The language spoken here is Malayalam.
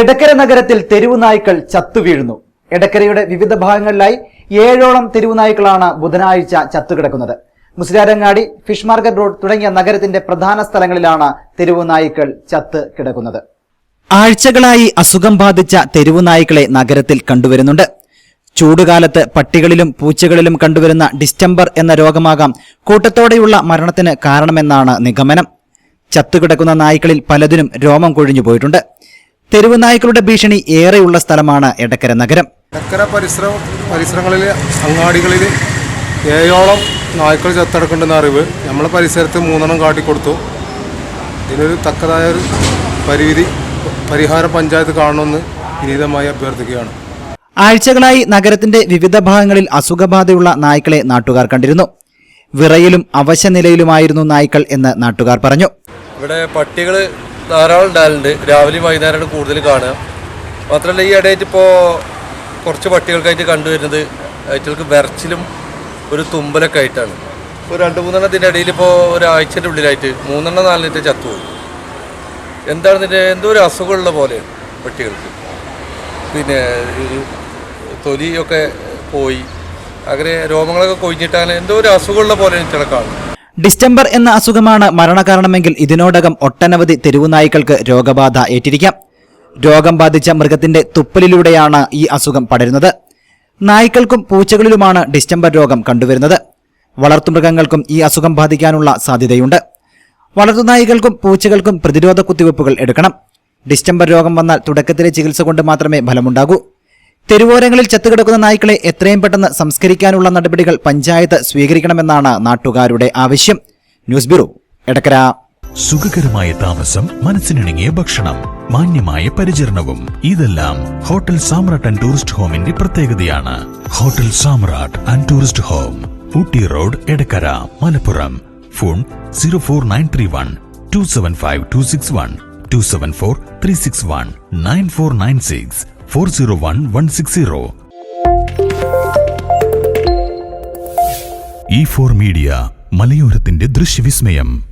എടക്കര നഗരത്തിൽ തെരുവുനായ്ക്കൾ ചത്തുവീഴുന്നു എടക്കരയുടെ വിവിധ ഭാഗങ്ങളിലായി ഏഴോളം തെരുവുനായ്ക്കളാണ് ബുധനാഴ്ച ചത്തുകിടക്കുന്നത്. മുസ്ലിയാരങ്ങാടി ഫിഷ് മാർക്കറ്റ് റോഡ് തുടങ്ങിയ നഗരത്തിന്റെ പ്രധാന സ്ഥലങ്ങളിലാണ് തെരുവുനായ്ക്കൾ ചത്ത് കിടക്കുന്നത്. ആഴ്ചകളായി അസുഖം ബാധിച്ച തെരുവുനായ്ക്കളെ നഗരത്തിൽ കണ്ടുവരുന്നുണ്ട്. ചൂടുകാലത്ത് പട്ടികളിലും പൂച്ചകളിലും കണ്ടുവരുന്ന ഡിസ്റ്റംബർ എന്ന രോഗമാകാം കൂട്ടത്തോടെയുള്ള മരണത്തിന് കാരണമെന്നാണ് നിഗമനം. ചത്തുകിടക്കുന്ന നായ്ക്കളിൽ പലതിനും രോമം കൊഴിഞ്ഞു പോയിട്ടുണ്ട് തെരുവ് നായ്ക്കളുടെ ഭീഷണി ഏറെയുള്ള സ്ഥലമാണ് എടക്കര നഗരം. എടക്കര പരിസര പരിസരങ്ങളിൽ അങ്ങാടികളിൽ ഏഴോളം നായ്ക്കൾ ചത്തടക്കുന്നുണ്ടെന്ന അറിവ് നമ്മളെ പരിസരത്ത് മൂന്നെണ്ണം കാട്ടിക്കൊടുത്തു. ഇതിനൊരു തക്കതായ ഒരു പരിവിധി പരിഹാര പഞ്ചായത്ത് കാണണമെന്ന് വിനീതമായി അഭ്യർത്ഥിക്കുകയാണ്. ആഴ്ചകളായി നഗരത്തിന്റെ വിവിധ ഭാഗങ്ങളിൽ അസുഖബാധയുള്ള നായ്ക്കളെ നാട്ടുകാർ കണ്ടിരുന്നു. വിറയിലും അവശനിലയിലുമായിരുന്നു നായ്ക്കൾ എന്ന് നാട്ടുകാർ പറഞ്ഞു. ഇവിടെ പട്ടികൾ ധാരാളം ഉണ്ടാകലുണ്ട് രാവിലെയും വൈകുന്നേരമാണ് കൂടുതൽ കാണുക. മാത്രമല്ല ഈ ഇടയായിട്ട് ഇപ്പോൾ കുറച്ച് പട്ടികൾക്കായിട്ട് കണ്ടുവരുന്നത് അയറ്റുകൾക്ക് വിറച്ചിലും ഒരു തുമ്പലൊക്കെ ആയിട്ടാണ്. ഇപ്പോൾ രണ്ട് മൂന്നെണ്ണത്തിന്റെ ഇടയിൽ ഇപ്പോൾ ഒരാഴ്ചന്റെ ഉള്ളിലായിട്ട് മൂന്നെണ്ണം നാലിന്റെ ചത്തു പോകും എന്താണ് ഇതിന്റെ എന്തോ ഒരു അസുഖമുള്ള പോലെയാണ് പട്ടികൾക്ക്. പിന്നെ തൊലിയൊക്കെ പോയി. അങ്ങനെ രോമങ്ങളൊക്കെ കൊഴിഞ്ഞിട്ടാണ് എന്തോ ഒരു അസുഖമുള്ള പോലെ എനിക്ക് കാണുന്നു ഡിസ്റ്റംബർ എന്ന അസുഖമാണ് മരണകാരണമെങ്കിൽ ഇതിനോടകം ഒട്ടനവധി തെരുവുനായ്ക്കൾക്ക് രോഗബാധ ഏറ്റിരിക്കാം. രോഗം ബാധിച്ച മൃഗത്തിന്റെ തുപ്പലിലൂടെയാണ് ഈ അസുഖം പടരുന്നത്. നായ്ക്കൾക്കും പൂച്ചകളിലുമാണ് ഡിസ്റ്റംബർ രോഗം കണ്ടുവരുന്നത്. വളർത്തുമൃഗങ്ങൾക്കും ഈ അസുഖം ബാധിക്കാനുള്ള സാധ്യതയുണ്ട്. വളർത്തുനായ്ക്കൾക്കും പൂച്ചകൾക്കും പ്രതിരോധ കുത്തിവയ്പ്പുകൾ എടുക്കണം. ഡിസ്റ്റംബർ രോഗം വന്നാൽ തുടക്കത്തിലെ ചികിത്സ കൊണ്ട് മാത്രമേ ഫലമുണ്ടാകൂ. തെരുവോരങ്ങളിൽ ചത്തുകിടക്കുന്ന നായ്ക്കളെ എത്രയും പെട്ടെന്ന് സംസ്കരിക്കാനുള്ള നടപടികൾ പഞ്ചായത്ത് സ്വീകരിക്കണമെന്നാണ് നാട്ടുകാരുടെ ആവശ്യം. News bureau Edakkara. സുഖകരമായ താമസം മനസ്സിനിണങ്ങിയ ഭക്ഷണം മാന്യമായ പരിചരണവും. ഇതെല്ലാം ഹോട്ടൽ സാമ്രാട്ട് ആൻഡ് ടൂറിസ്റ്റ് ഹോമിന്റെ പ്രത്യേകതയാണ്. Hotel Samrat and tourist home Ooty road Edakkara Malappuram. Phone zero four nine three one two seven five two six one two seven four three six one nine four nine six. Four zero one one six zero. E four media മലയോരത്തിന്റെ ദൃശ്യവിസ്മയം.